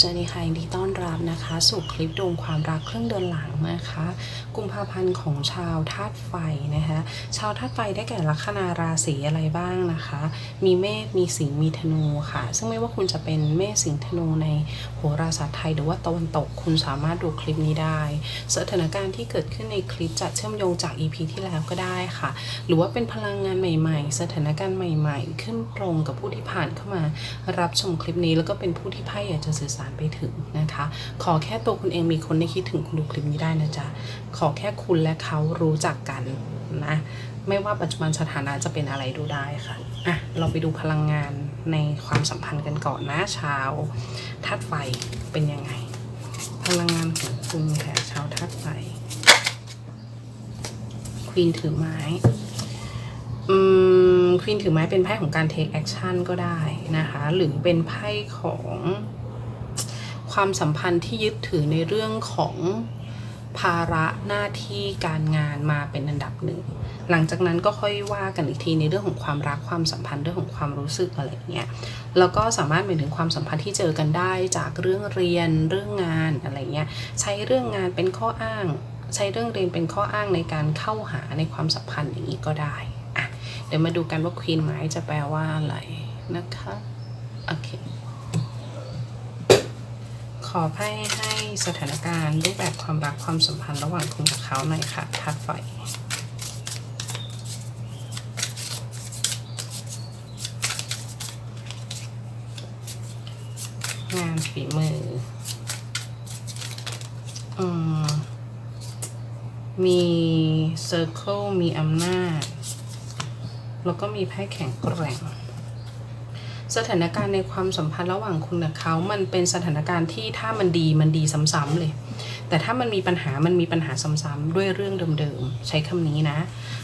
สวัสดีค่ะยินดีต้อนรับนะคะ สู่คลิปดวงความรักครึ่งเดือนหลังนะคะ กุมภาพันธ์ของชาวธาตุไฟนะคะ ชาวธาตุไฟได้แก่ลัคนาราศีอะไรบ้างนะคะ มีเมษมีสิงห์มีธนูค่ะ ซึ่งไม่ว่าคุณจะเป็นเมษสิงห์ธนูในโหราศาสตร์ไทยหรือว่าตะวันตกคุณสามารถดูคลิปนี้ได้ สถานการณ์ที่เกิดขึ้นในคลิปจะเชื่อมโยงจาก EP ที่แล้วก็ได้ค่ะ หรือว่าเป็นพลังงานใหม่ๆ สถานการณ์ใหม่ ๆ ขึ้นตรงกับผู้ที่ผ่านเข้ามา รับชมคลิปนี้แล้วก็เป็นผู้ที่ไพ่อยากจะสื่อสารไปถึงนะคะ ขอแค่ตัวคุณเองมีคนได้คิดถึงคุณดูคลิปนี้ได้นะจ๊ะ ขอแค่คุณและเขารู้จักกันนะ ไม่ว่าปัจจุบันสถานะจะเป็นอะไรดูได้ค่ะ อะ เราไปดูพลังงานในความสัมพันธ์กันก่อนนะชาวธาตุไฟเป็นยังไง พลังงานของคุณค่ะชาวธาตุไฟควีนถือไม้อืมควีนถือไม้เป็นไพ่ของการ take action ก็ได้นะคะ หรือเป็นไพ่ของ ความสัมพันธ์ที่ยึดถือในเรื่องของภาระหน้าที่การงานมาเป็นอันดับหนึ่ง หลังจากนั้นก็ค่อยว่ากันอีกทีในเรื่องของความรักความสัมพันธ์เรื่องของความรู้สึกอะไรเงี้ย แล้วก็สามารถเป็นถึงความสัมพันธ์ที่เจอกันได้จากเรื่องเรียนเรื่องงานอะไรเงี้ย ใช้เรื่องงานเป็นข้ออ้าง ใช้เรื่องเรียนเป็นข้ออ้างในการเข้าหาในความสัมพันธ์อย่างนี้ก็ได้ อะ เดี๋ยวมาดูกันว่าควีนไม้จะแปลว่าอะไรนะคะ โอเค อให้ให้สถานการณ์รูปแบบความรักความสัมพันธ์ระหว่างคุณกับเขาหน่อยค่ะทัดไฟงานฝีมืออืมมีเซอร์เคิลมีอำนาจ แล้วก็มีไพ่แข็งแกร่ง สถานการณ์ในความสัมพันธ์ระหว่างคุณกับเขา มันเป็นสถานการณ์ที่ถ้ามันดีมันดีซ้ำๆเลย แต่ถ้ามันมีปัญหามันมีปัญหาซ้ำๆด้วยเรื่องเดิมๆ ใช้คำนี้นะ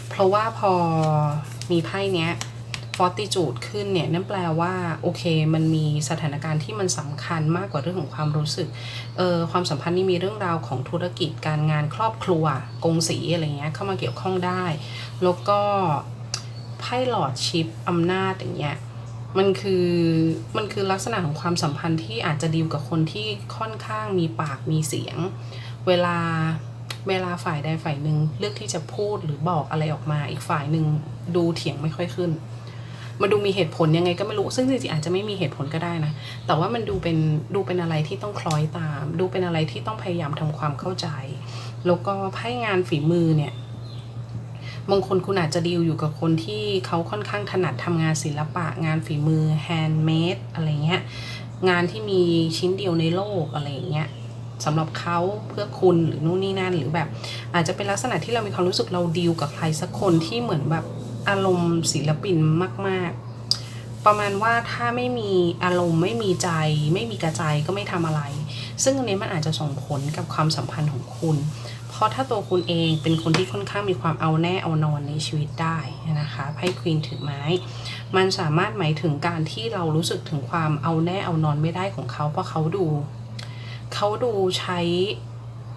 เพราะว่าพอมีไพ่เนี้ยฟอร์ติจูดขึ้นเนี่ยนั่นแปลว่าโอเคมันมีสถานการณ์ที่มันสำคัญมากกว่าเรื่องของความรู้สึกเออความสัมพันธ์นี่มีเรื่องราวของธุรกิจการงานครอบครัวกงสีอะไรเงี้ยเข้ามาเกี่ยวข้องได้ แล้วก็ไพ่หลอดชิปอำนาจอย่างเงี้ย มันคือมันคือลักษณะของความสัมพันธ์ที่อาจจะดีลกับคนที่ค่อนข้างมีปากมีเสียง เวลาเวลาฝ่ายใดฝ่ายหนึ่งเลือกที่จะพูดหรือบอกอะไรออกมา อีกฝ่ายหนึ่งดูเถียงไม่ค่อยขึ้นมันดูมีเหตุผลยังไงก็ไม่รู้ ซึ่งจริงๆอาจจะไม่มีเหตุผลก็ได้นะ แต่ว่ามันดูเป็นดูเป็นอะไรที่ต้องคล้อยตาม ดูเป็นอะไรที่ต้องพยายามทำความเข้าใจ แล้วก็ไพ่งานฝีมือเนี่ย บางคนคุณอาจจะดีลอยู่กับคนที่เขาค่อนข้างถนัดทำงานศิลปะ งานฝีมือแฮนด์เมดอะไรเงี้ยงานที่มีชิ้นเดียวในโลกอะไรเงี้ยสำหรับเขาเพื่อคุณหรือนู่นนี่นั่นหรือแบบ อาจจะเป็นลักษณะที่เรามีความรู้สึกเราดีลกับใครสักคนที่เหมือนแบบอารมณ์ศิลปินมาก ๆ ประมาณว่าถ้าไม่มีอารมณ์ไม่มีใจ ไม่มีกระใจก็ไม่ทำอะไร ซึ่งอันนี้มันอาจจะส่งผลกับความสัมพันธ์ของคุณ ราะถ้าตัวคุณเองเป็นคนที่ค่อนข้างมีความเอาแน่เอานอนในชีวิตได้นะคะไพ่ควีนถือไม้ มันสามารถหมายถึงการที่เรารู้สึกถึงความเอาแน่เอานอนไม่ได้ของเขาเพราะเขาดูเขาดูใช้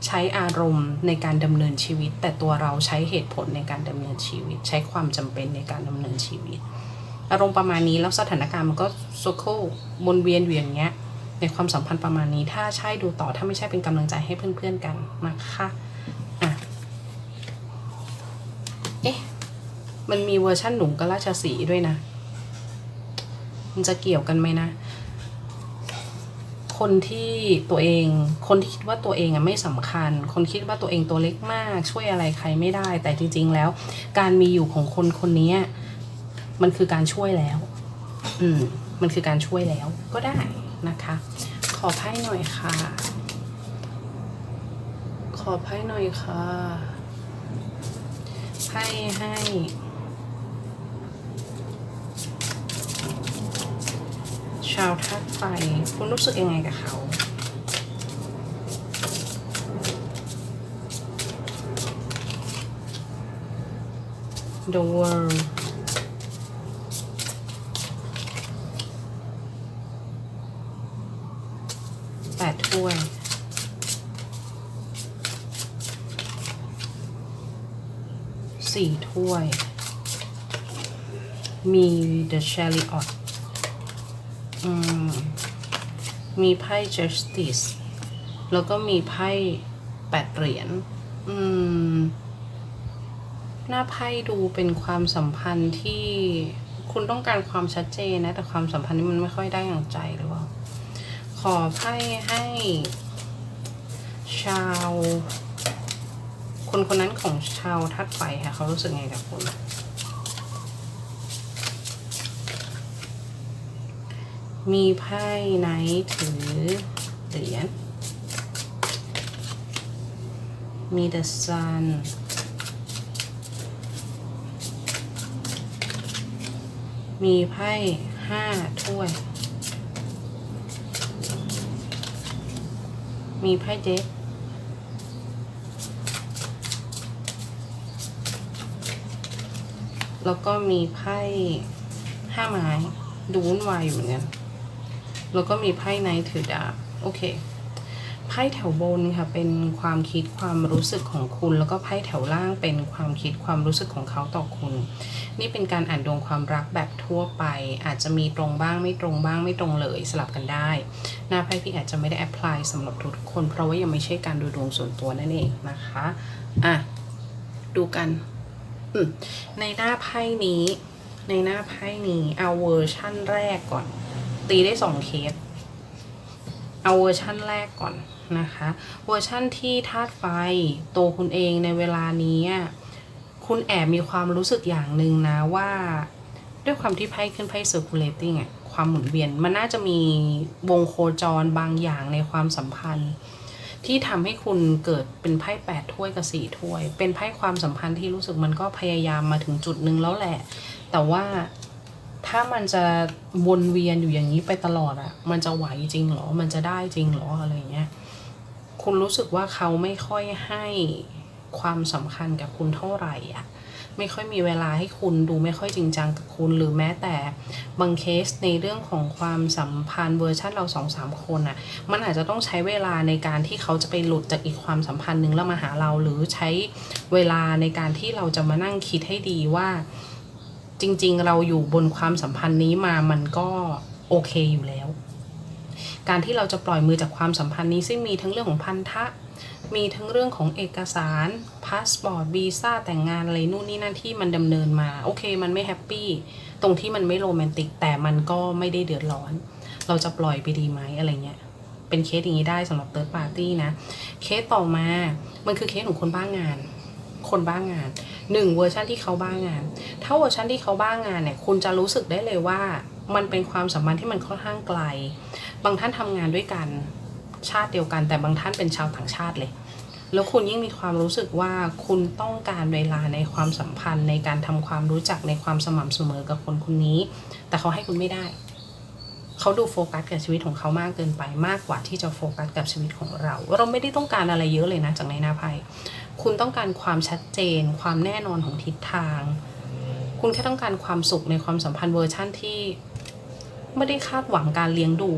ใช้อารมณ์ในการดำเนินชีวิต แต่ตัวเราใช้เหตุผลในการดำเนินชีวิต ใช้ความจำเป็นในการดำเนินชีวิต อารมณ์ประมาณนี้แล้วสถานการณ์มันก็โซโควนเวียนอยู่อย่างเงี้ยในความสัมพันธ์ประมาณนี้ถ้าใช่ดูต่อถ้าไม่ใช่เป็นกำลังใจให้เพื่อนๆกันนะคะ อะ เอ๊ะ มันมีเวอร์ชั่นหนุ่มกับราชสีด้วยนะ มันจะเกี่ยวกันไหมนะ คนที่ตัวเอง คนที่คิดว่าตัวเองอะไม่สำคัญ คนคิดว่าตัวเองตัวเล็กมาก ช่วยอะไรใครไม่ได้ แต่จริง ๆ แล้ว การมีอยู่ของคนคนนี้มันคือการช่วยแล้ว อืม มันคือการช่วยแล้วก็ได้นะคะ ขอไพ่หน่อยค่ะ อไพ่หน่อยค่ะไพ่ให้ชาวธาตุไฟคุณรู้สึกยังไงกับเขา The world แปดถ้วย สี่ถ้วย มี The Chariot อืม มีไพ่ justice แล้วก็มีไพ่แปดเหรียญ อืม หน้าไพ่ดูเป็นความสัมพันธ์ที่คุณต้องการความชัดเจนนะ แต่ความสัมพันธ์นี้มันไม่ค่อยได้อย่างใจหรือเปล่า ขอไพ่ให้ชาว คนคนนั้นของชาวทัดไฟค่ะ เขารู้สึกไงกับคุณ มีไพ่ไหนถือเหรียญ มี the sun มีไพ่ห้าถ้วย มีไพ่เจ็ด แล้วก็มีไพ่ห้าไม้ดูวุ่นวายอยู่เหมือนกันแล้วก็มีไพ่ไนท์ถือดาบโอเคไพ่แถวบนค่ะเป็นความคิดความรู้สึกของคุณ แล้วก็ไพ่แถวล่างเป็นความคิดความรู้สึกของเขาต่อคุณ นี่เป็นการอ่านดวงความรักแบบทั่วไป อาจจะมีตรงบ้างไม่ตรงบ้างไม่ตรงเลยสลับกันได้ หน้าไพ่พี่อาจจะไม่ได้แอพพลายสำหรับทุกคน เพราะว่ายังไม่ใช่การดูดวงส่วนตัวนั่นเองนะคะอะดูกัน ในหน้าไพ่นี้ ในหน้าไพ่นี้เอาเวอร์ชั่นแรกก่อน ตีได้สองเคส เอาเวอร์ชั่นแรกก่อนนะคะ เวอร์ชั่นที่ธาตุไฟตัวคุณเองในเวลานี้ คุณแอบมีความรู้สึกอย่างหนึ่งนะว่าด้วยความที่ไพ่ขึ้นไพ่ circulating อะความหมุนเวียน มันน่าจะมีวงโคจรบางอย่างในความสัมพันธ์ ที่ทำให้คุณเกิดเป็นไพ่แปดถ้วยกับสี่ถ้วย เป็นไพ่ความสัมพันธ์ที่รู้สึกมันก็พยายามมาถึงจุดนึงแล้วแหละ แต่ว่าถ้ามันจะวนเวียนอยู่อย่างนี้ไปตลอดอะมันจะไหวจริงหรอ มันจะได้จริงหรออะไรเงี้ย คุณรู้สึกว่าเขาไม่ค่อยให้ความสำคัญกับคุณเท่าไหร่อะ ไม่ค่อยมีเวลาให้คุณดูไม่ค่อยจริงจังกับคุณ หรือแม้แต่บางเคสในเรื่องของความสัมพันธ์เวอร์ชันเราสองสามคนอะมันอาจจะต้องใช้เวลาในการที่เขาจะไปหลุดจากอีกความสัมพันธ์หนึ่งแล้วมาหาเรา หรือใช้เวลาในการที่เราจะมานั่งคิดให้ดีว่า จริง ๆ เราอยู่บนความสัมพันธ์นี้มามันก็โอเคอยู่แล้ว การที่เราจะปล่อยมือจากความสัมพันธ์นี้ซึ่งมีทั้งเรื่องของพันธะ มีทั้งเรื่องของเอกสารพาสปอร์ตวีซ่าแต่งงานอะไรนู่นนี่นั่นที่มันดำเนินมา โอเค มันไม่แฮปปี้ตรงที่มันไม่โรแมนติก แต่มันก็ไม่ได้เดือดร้อน เราจะปล่อยไปดีไหมอะไรเงี้ยเป็นเคสอย่างนี้ได้สำหรับเติร์ดปาร์ตี้นะ เคสต่อมา มันคือเคสของคนบ้างงาน คนบ้างงานหนึ่งเวอร์ชันที่เขาบ้างงาน ถ้าเวอร์ชันที่เขาบ้างงานเนี่ย คุณจะรู้สึกได้เลยว่า มันเป็นความสัมพันธ์ที่มันค่อนข้างไกล บางท่านทำงานด้วยกันชาติเดียวกัน แต่บางท่านเป็นชาวต่างชาติเลย แล้วคุณยิ่งมีความรู้สึกว่าคุณต้องการเวลาในความสัมพันธ์ในการทำความรู้จักในความสม่ำเสมอกับคนคนนี้ แต่เขาให้คุณไม่ได้ เขาดูโฟกัสกับชีวิตของเขามากเกินไปมากกว่าที่จะโฟกัสกับชีวิตของเรา เราไม่ได้ต้องการอะไรเยอะเลยนะจากในหน้าไพ่คุณต้องการความชัดเจน ความแน่นอนของทิศทาง คุณแค่ต้องการความสุขในความสัมพันธ์เวอร์ชั่นที่ ไม่ได้คาดหวังการเลี้ยงดู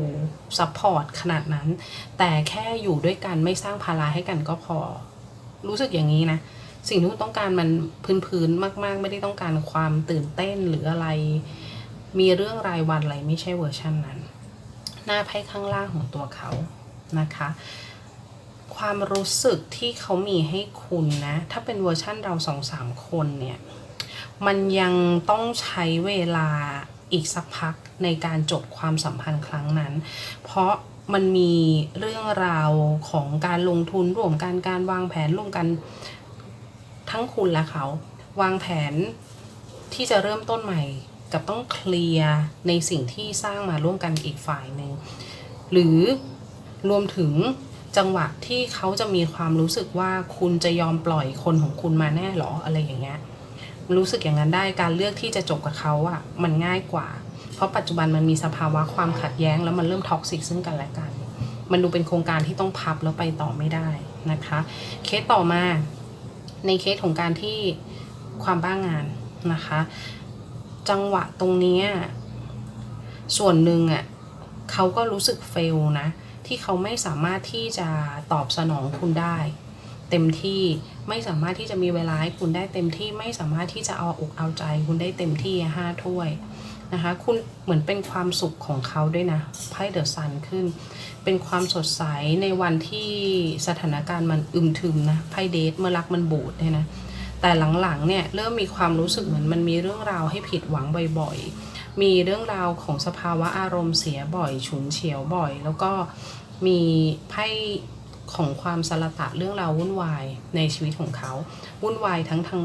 ซัพพอร์ตขนาดนั้น แต่แค่อยู่ด้วยกันไม่สร้างภาระให้กันก็พอ รู้สึกอย่างนี้นะ สิ่งที่คุณต้องการมันพื้นๆมาก ๆ ไม่ได้ต้องการความตื่นเต้นหรืออะไร มีเรื่องรายวันอะไรไม่ใช่เวอร์ชันนั้น หน้าไพ่ข้างล่างของตัวเขานะคะ ความรู้สึกที่เขามีให้คุณนะ ถ้าเป็นเวอร์ชั่นเราสองสามคนเนี่ยมันยังต้องใช้เวลา อีกสักพักในการจบความสัมพันธ์ครั้งนั้น เพราะมันมีเรื่องราวของการลงทุนร่วมกันการวางแผนร่วมกันทั้งคุณและเขา วางแผนที่จะเริ่มต้นใหม่กับต้องเคลียร์ในสิ่งที่สร้างมาร่วมกันอีกฝ่ายหนึ่งหรือรวมถึงจังหวะที่เขาจะมีความรู้สึกว่าคุณจะยอมปล่อยคนของคุณมาแน่หรออะไรอย่างเงี้ย รู้สึกอย่างนั้นได้การเลือกที่จะจบกับเขาอะ่ะมันง่ายกว่า เพราะปัจจุบันมันมีสภาวะความขัดแย้ง แล้วมันเริ่มท็อกซิกซึ่งกันและกัน มันดูเป็นโครงการที่ต้องพับแล้วไปต่อไม่ได้นะคะ เคสต่อมาในเคสของการที่ความบ้างงานนะคะ จังหวะตรงนี้ส่วนหนึ่งอะ่ะเขาก็รู้สึกเฟลนะ ที่เขาไม่สามารถที่จะตอบสนองคุณได้ เต็มที่ไม่สามารถที่จะมีเวลาให้คุณได้เต็มที่ไม่สามารถที่จะเอาอกเอาใจ คุณได้เต็มที่ห้าถ้วยนะคะคุณเหมือนเป็นความสุขของเขาด้วยนะไพ่เดอะซันขึ้น เป็นความสดใสในวันที่สถานการณ์มันอึมถึมนะไพ่เดทเมื่อรักมันบูดเนี่ยนะแต่หลังๆเนี่ยเริ่มมีความรู้สึกเหมือนมันมีเรื่องราวให้ผิดหวังบ่อยๆ มีเรื่องราวของสภาวะอารมณ์เสียบ่อย ฉุนเฉียวบ่อย แล้วก็มีไพ่ ของความสละตะเรื่องราววุ่นวายในชีวิตของเขา วุ่นวายทั้งทาง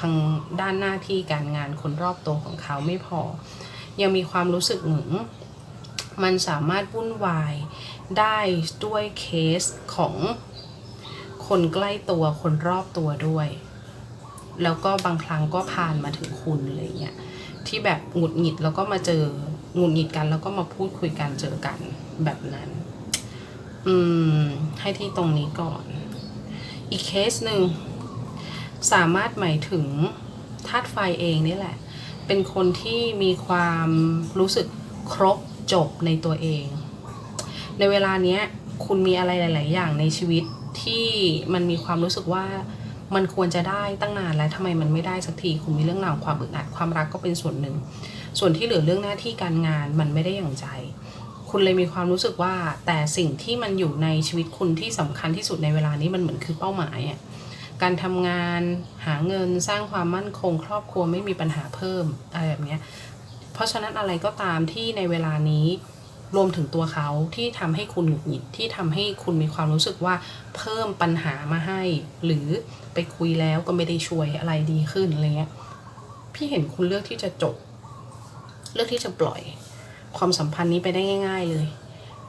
ทางด้านหน้าที่การงานคนรอบตัวของเขาไม่พอ ยังมีความรู้สึกหมือนมันสามารถวุ่นวายได้ด้วยเคสของคนใกล้ตัวคนรอบตัวด้วย แล้วก็บางครั้งก็ผ่านมาถึงคุณอะไรเงี้ยที่แบบหงุดหงิดแล้วก็มาเจอหงุดหงิดกันแล้วก็มาพูดคุยกันเจอกันแบบนั้น อืม ให้ที่ตรงนี้ก่อน อีกเคสหนึ่ง สามารถหมายถึงธาตุไฟเองนี่แหละ เป็นคนที่มีความรู้สึกครบจบในตัวเอง ในเวลาเนี้ย คุณมีอะไรหลาย ๆ อย่างในชีวิตที่มันมีความรู้สึกว่ามันควรจะได้ตั้งนานแล้วทำไมมันไม่ได้สักทีคุณมีเรื่องราวความอึดอัดความรักก็เป็นส่วนหนึ่ง ส่วนที่เหลือเรื่องหน้าที่การงานมันไม่ได้อย่างใจ คุณเลยมีความรู้สึกว่า แต่สิ่งที่มันอยู่ในชีวิตคุณที่สำคัญที่สุดในเวลานี้มันเหมือนคือเป้าหมายอะการทำงานหาเงินสร้างความมั่นคง ครอบครัวไม่มีปัญหาเพิ่มอะไรแบบเนี้ยเพราะฉะนั้นอะไรก็ตามที่ในเวลานี้รวมถึงตัวเขาที่ทำให้คุณหงุดหงิดที่ทำให้คุณมีความรู้สึกว่าเพิ่มปัญหามาให้ หรือไปคุยแล้วก็ไม่ได้ช่วยอะไรดีขึ้นอะไรเงี้ยพี่เห็นคุณเลือกที่จะจบ เลือกที่จะปล่อย ความสัมพันธ์นี้ไปได้ง่าย ๆ เลย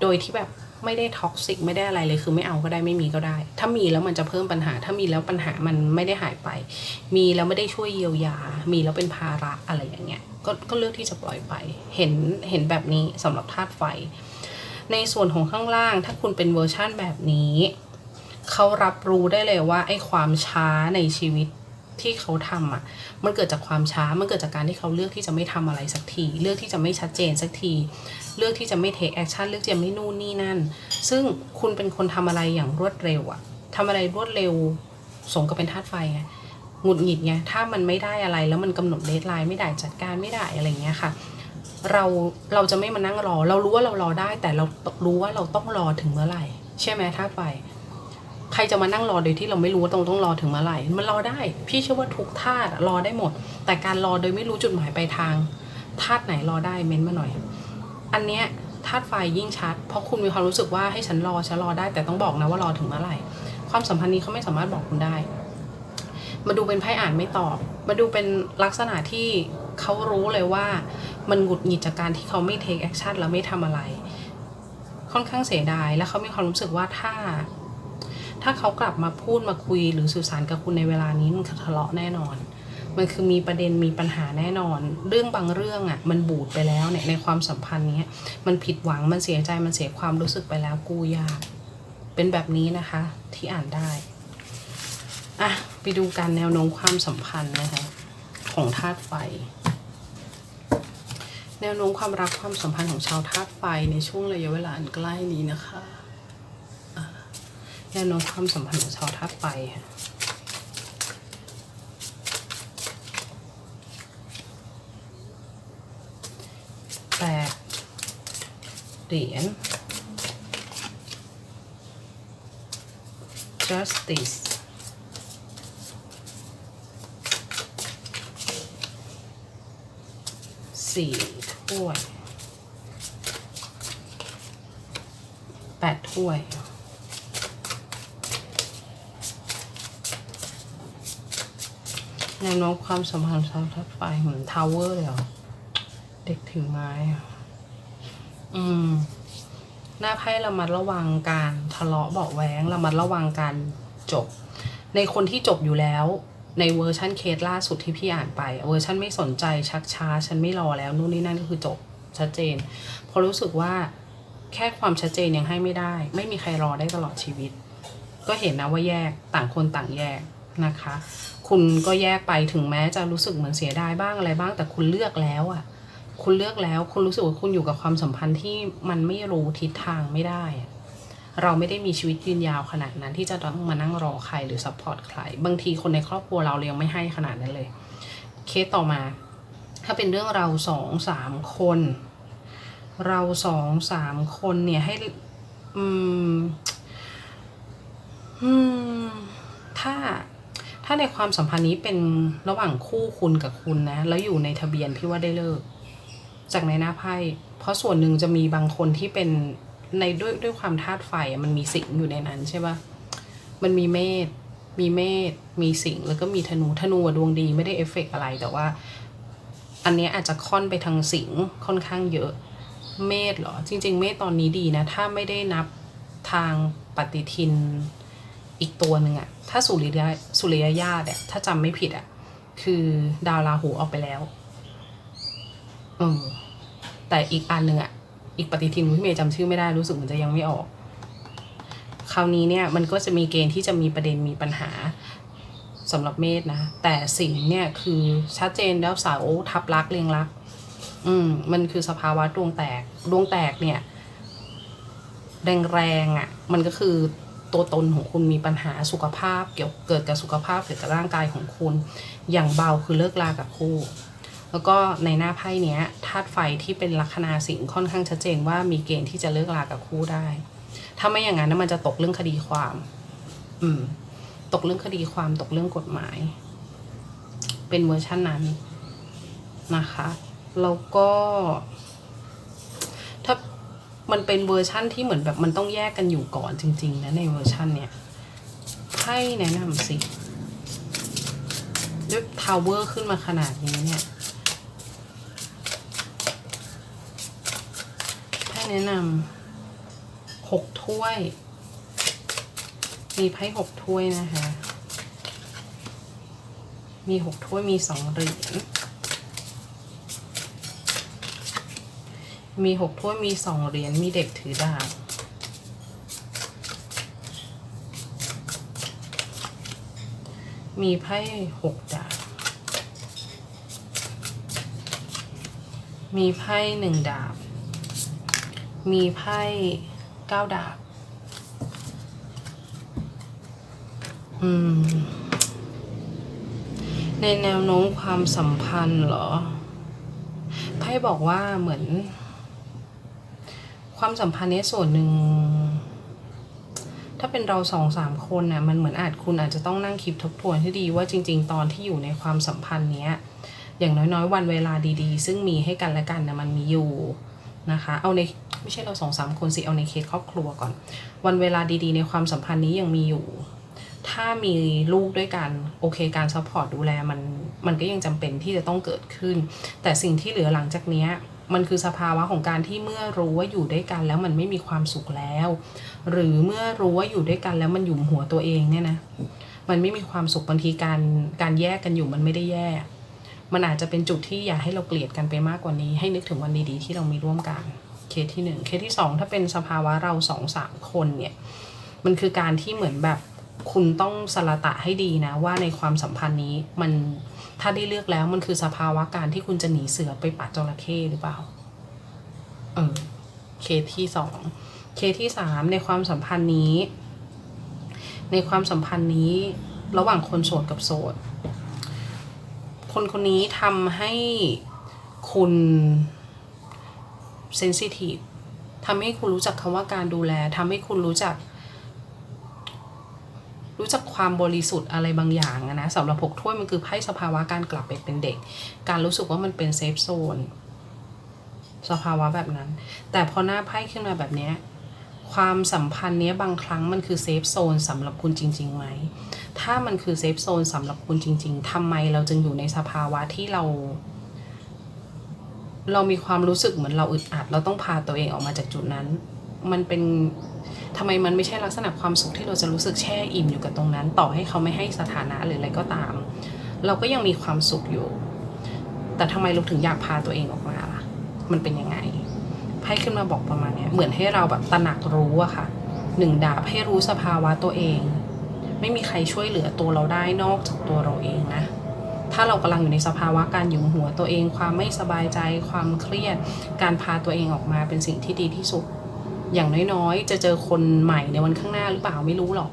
โดยที่แบบไม่ได้ท็อกซิกไม่ได้อะไรเลยคือไม่เอาก็ได้ไม่มีก็ได้ ถ้ามีแล้วมันจะเพิ่มปัญหา ถ้ามีแล้วปัญหามันไม่ได้หายไป มีแล้วไม่ได้ช่วยเยียวยา มีแล้วเป็นภาระอะไรอย่างเงี้ยก็ก็เลือกที่จะปล่อยไป เห็นเห็นแบบนี้สำหรับธาตุไฟ ในส่วนของข้างล่าง ถ้าคุณเป็นเวอร์ชั่นแบบนี้เขารับรู้ได้เลยว่าไอ้ความช้าในชีวิต ที่เขาทำอะ มันเกิดจากความช้า มันเกิดจากการที่เขาเลือกที่จะไม่ทำอะไรสักที เลือกที่จะไม่ชัดเจนสักที เลือกที่จะไม่เทคแอคชั่น เลือกจะไม่นู่นนี่นั่น ซึ่งคุณเป็นคนทำอะไรอย่างรวดเร็วอะทำอะไรรวดเร็ว สมกับเป็นธาตุไฟไงหงุดหงิดไง ถ้ามันไม่ได้อะไรแล้วมันกำหนดเดทไลน์ไม่ได้จัดการไม่ได้อะไรเงี้ยค่ะ เราเราจะไม่มานั่งรอ เรารู้ว่าเรารอได้ แต่เรารู้ว่าเราต้องรอถึงเมื่อไหร่ ใช่ไหมธาตุไฟ ใครจะมานั่งรอโดยที่เราไม่รู้ว่าต้องต้องรอถึงเมื่อไหร่ มันรอได้ พี่เชื่อว่าทุกธาตุรอได้หมด แต่การรอโดยไม่รู้จุดหมายปลายทางธาตุไหนรอได้เม้นมาหน่อย อันเนี้ยธาตุไฟยิ่งชัด เพราะคุณมีความรู้สึกว่าให้ฉันรอฉันรอได้ แต่ต้องบอกนะว่ารอถึงเมื่อไหร่ ความสัมพันธ์นี้เขาไม่สามารถบอกคุณได้ มาดูเป็นไพ่อ่านไม่ตอบ มาดูเป็นลักษณะที่เขารู้เลยว่า มันหงุดหงิดจากการที่เขาไม่เทคแอคชั่นแล้วไม่ทำอะไร ค่อนข้างเสียดาย แล้วเขามีความรู้สึกว่าถ้า ถ้าเขากลับมาพูดมาคุยหรือสื่อสารกับคุณในเวลานี้มันทะเลาะแน่นอน มันคือมีประเด็นมีปัญหาแน่นอน เรื่องบางเรื่องอะ่ะมันบูดไปแล้วเนี่ยในความสัมพันธ์นี้มันผิดหวังมันเสียใจมันเสียความรู้สึกไปแล้วกูยาก เป็นแบบนี้นะคะที่อ่านได้อะไปดูการแนวโน้มความสัมพันธ์นะคะของธาตุไฟ แนวโน้มความรักความสัมพันธ์ของชาวธาตุไฟในช่วงระยะเวลาอันใกล้นี้นะคะ แนวโน้มความสัมพันธ์ของชาวธาตุไฟแปดเหรียญ justice สี่ถ้วยแปดถ้วย แนวโน้มความสัมพันธ์ชาวทัพไฟเหมือนทาวเวอร์เลยเหรอ เด็กถือไม้อะอืม หน้าไพ่ระมัดระวังการทะเลาะเบาะแว้งระมัดระวังการจบ ในคนที่จบอยู่แล้ว ในเวอร์ชันเคสล่าสุดที่พี่อ่านไป เวอร์ชันไม่สนใจชักช้า ฉันไม่รอแล้วนู่นนี่นั่นก็คือจบชัดเจนเพราะรู้สึกว่าแค่ความชัดเจนยังให้ไม่ได้ ไม่มีใครรอได้ตลอดชีวิต ก็เห็นนะว่าแยกต่างคนต่างแยก นะคะ คุณก็แยกไปถึงแม้จะรู้สึกเหมือนเสียดายบ้างอะไรบ้าง แต่คุณเลือกแล้วอะคุณเลือกแล้ว คุณรู้สึกว่าคุณอยู่กับความสัมพันธ์ที่มันไม่รู้ทิศทางไม่ได้ เราไม่ได้มีชีวิตยืนยาวขนาดนั้น ที่จะต้องมานั่งรอใครหรือซัพพอร์ตใคร บางทีคนในครอบครัวเราเรายังไม่ให้ขนาดนั้นเลย เคสต่อมา ถ้าาเป็นเรื่องเราสองสามคน เราสองสามคนเนี่ยให้อืม อืม ถ้า ถ้าในความสัมพันธ์นี้เป็นระหว่างคู่คุณกับคุณนะ แล้วอยู่ในทะเบียนพี่ว่าได้เลิก จากในหน้าไพ่ เพราะส่วนหนึ่งจะมีบางคนที่เป็นในด้วยด้วยความธาตุไฟมันมีสิงอยู่ในนั้นใช่ปะมันมีเมษมีเมษมีสิงแล้วก็มีธนูธนูดวงดีไม่ได้เอฟเฟกต์อะไรแต่ว่า อันนี้อาจจะค่อนไปทางสิงค่อนข้างเยอะ เมษเหรอ จริง ๆ เมษตอนนี้ดีนะ ถ้าไม่ได้นับทางปฏิทิน อีกตัวหนึ่งอะถ้าสุริยะสุริยญาติอะถ้าจำไม่ผิดอะคือดาวราหูออกไปแล้วเออแต่อีกอันหนึ่งอะอีกปฏิทินพี่เมย์จำชื่อไม่ได้รู้สึกเหมือนจะยังไม่ออก คราวนี้เนี่ยมันก็จะมีเกณฑ์ที่จะมีประเด็นมีปัญหาสำหรับเมษนะ แต่สิ่งเนี่ยคือชัดเจนแล้วสาทับลักเรียงลัก อืมมันคือสภาวะดวงแตกดวงแตกเนี่ย แรงๆอะ่ะ มันก็คือ ตัวตนของคุณมีปัญหาสุขภาพ เกี่ยวเกิดกับสุขภาพเกิดกับร่างกายของคุณ อย่างเบาคือเลิกลากับคู่ แล้วก็ในหน้าไพ่เนี้ยธาตุไฟที่เป็นลัคนาสิงห์ค่อนข้างชัดเจนว่ามีเกณฑ์ที่จะเลิกลากับคู่ได้ ถ้าไม่อย่างนั้นมันจะตกเรื่องคดีความ อืม ตกเรื่องคดีความตกเรื่องกฎหมาย เป็นเวอร์ชันนั้นนะคะ แล้วก็ มันเป็นเวอร์ชั่นที่เหมือนแบบมันต้องแยกกันอยู่ก่อนจริง ๆ นะในเวอร์ชันเนี้ยให้แนะนำสิด้วยทาวเวอร์ขึ้นมาขนาดนี้เนี่ยให้แนะนำหกถ้วย มีไพ่หกถ้วยนะคะ มีหกถ้วยมีสองเหรียญ มีหกถ้วยมีสองเหรียญมีเด็กถือดาบมีไพ่หกดาบ มีไพ่หนึ่งดาบ มีไพ่เก้าดาบ อืม ในแนวโน้มความสัมพันธ์เหรอ ไพ่บอกว่าเหมือน ความสัมพันธ์เนี้ยส่วนหนึ่ง ถ้าเป็นเราสองสามคนน่ะมันเหมือนอาจคุณอาจจะต้องนั่งคิดทบทวนให้ดีว่าจริง ๆ ตอนที่อยู่ในความสัมพันธ์เนี้ยอย่างน้อยๆ วันเวลาดีๆ ซึ่งมีให้กันและกันนะมันมีอยู่นะคะ เอาในไม่ใช่เราสองสามคนสิเอาในเคสครอบครัวก่อน วันเวลาดีๆ ในความสัมพันธ์นี้ยังมีอยู่ ถ้ามีลูกด้วยกันโอเคการซัพพอร์ตดูแลมันมันก็ยังจำเป็นที่จะต้องเกิดขึ้น แต่สิ่งที่เหลือหลังจากเนี้ย มันคือสภาวะของการที่เมื่อรู้ว่าอยู่ด้วยกันแล้วมันไม่มีความสุขแล้ว หรือเมื่อรู้ว่าอยู่ด้วยกันแล้วมันหยุมหัวตัวเองเนี่ยนะมันไม่มีความสุขบางทีการการแยกกันอยู่มันไม่ได้แย่ มันอาจจะเป็นจุดที่อยากให้เราเกลียดกันไปมากกว่านี้ ให้นึกถึงวันดีๆที่เรามีร่วมกันเคสที่หนึ่งเคสที่สองถ้าเป็นสภาวะเราสองสามคนเนี่ยมันคือการที่เหมือนแบบ คุณต้องสละตะให้ดีนะ ว่าในความสัมพันธ์นี้มันถ้าได้เลือกแล้วมันคือสภาวะการที่คุณจะหนีเสือไปปัดจระเข้หรือเปล่า เออ เคสที่สองเคสที่สามในความสัมพันธ์นี้ ในความสัมพันธ์นี้ระหว่างคนโสดกับโสด คนคนนี้ทำให้คุณเซนซิทีฟทำให้คุณรู้จักคำว่าการดูแลทำให้คุณรู้จัก รู้จักความบริสุทธิ์อะไรบางอย่างนะสำหรับหกถ้วยมันคือไพ่สภาวะการกลับไปเป็นเด็ก การรู้สึกว่ามันเป็นเซฟโซนสภาวะแบบนั้น แต่พอหน้าไพ่ขึ้นมาแบบนี้ความสัมพันธ์นี้บางครั้งมันคือเซฟโซนสำหรับคุณจริงๆไหม ถ้ามันคือเซฟโซนสำหรับคุณจริง ๆทำไมเราจึงอยู่ในสภาวะที่เรา เรามีความรู้สึกเหมือนเราอึดอัด เราต้องพาตัวเองออกมาจากจุดนั้น มันเป็น ทำไมมันไม่ใช่ลักษณะความสุขที่เราจะรู้สึกแช่อิ่มอยู่กับตรงนั้น ต่อให้เขาไม่ให้สถานะหรืออะไรก็ตาม เราก็ยังมีความสุขอยู่ แต่ทำไมเราถึงอยากพาตัวเองออกมาล่ะ มันเป็นยังไงไพ่ขึ้นมาบอกประมาณนี้เหมือนให้เราแบบตระหนักรู้อะค่ะหนึ่งดาบให้รู้สภาวะตัวเอง ไม่มีใครช่วยเหลือตัวเราได้นอกจากตัวเราเองนะถ้าเรากำลังอยู่ในสภาวะการหยุมหัวตัวเอง ความไม่สบายใจ ความเครียด การพาตัวเองออกมาเป็นสิ่งที่ดีที่สุด อย่างน้อยๆ จะเจอคนใหม่ในวันข้างหน้าหรือเปล่าไม่รู้หรอก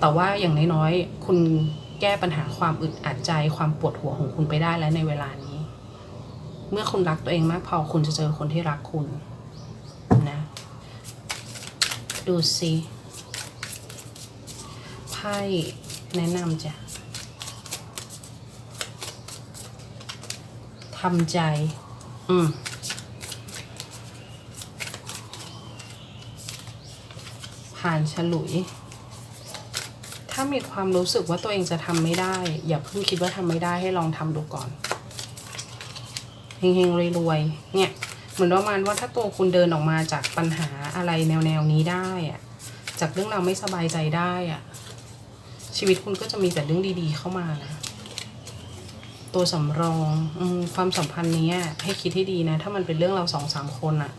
แต่ว่าอย่างน้อยๆ คุณแก้ปัญหาความอึดอัดใจความปวดหัวของคุณไปได้แล้วในเวลานี้ เมื่อคุณรักตัวเองมากพอคุณจะเจอคนที่รักคุณนะ ดูสิไพ่แนะนำจ้ะทำใจ อืม ผ่านฉลุย ถ้ามีความรู้สึกว่าตัวเองจะทำไม่ได้ อย่าเพิ่งคิดว่าทำไม่ได้ให้ลองทำดูก่อนเฮงๆรวยๆเนี่ยเหมือนประมาณว่าถ้าตัวคุณเดินออกมาจากปัญหาอะไรแนวๆนี้ได้อะจากเรื่องเราไม่สบายใจได้อะชีวิตคุณก็จะมีแต่เรื่องดี ๆ เข้ามานะตัวสำรองอความสัมพันธ์นี้ให้คิดให้ดีนะ ถ้ามันเป็นเรื่องเราสองสามคนอะ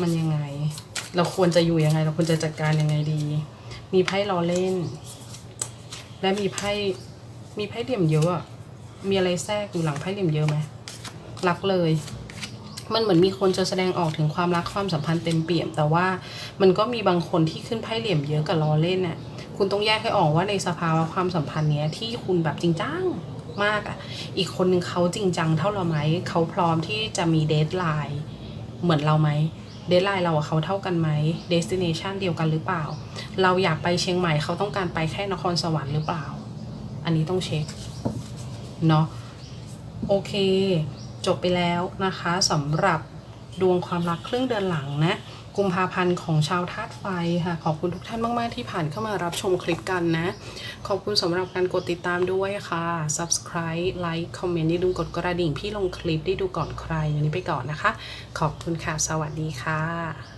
มันยังไง เราควรจะอยู่ยังไง เราควรจะจัดการยังไงดี มีไพ่ล้อเล่น และมีไพ่มีไพ่เหลี่ยมเยอะอะมีอะไรแทรกอยู่หลังไพ่เหลี่ยมเยอะไหมรักเลย มันเหมือนมีคนจะแสดงออกถึงความรักความสัมพันธ์เต็มเปี่ยม แต่ว่ามันก็มีบางคนที่ขึ้นไพ่เหลี่ยมเยอะกับล้อเล่นน่ะ คุณต้องแยกให้ออกว่าในสภาวะความสัมพันธ์เนี้ยที่คุณแบบจริงจังมากอะ อีกคนนึงเขาจริงจังเท่าเราไหม เขาพร้อมที่จะมีเดทไลน์เหมือนเราไหม เดทไลน์เราเขาเท่ากันไหมเดสติเนชันเดียวกันหรือเปล่า เราอยากไปเชียงใหม่เขาต้องการไปแค่นครสวรรค์หรือเปล่า อันนี้ต้องเช็คเนาะโอเค จบไปแล้วนะคะสำหรับดวงความรักครึ่งเดือนหลังนะ กุมภาพันธ์ของชาวธาตุไฟค่ะ ขอบคุณทุกท่านมาก ๆ ที่ผ่านเข้ามารับชมคลิปกันนะ ขอบคุณสำหรับการกดติดตามด้วยค่ะ subscribe like comment อย่าลืมกดกระดิ่งพี่ลงคลิปได้ดูก่อนใครวันนี้ไปก่อนนะคะ ขอบคุณค่ะ สวัสดีค่ะ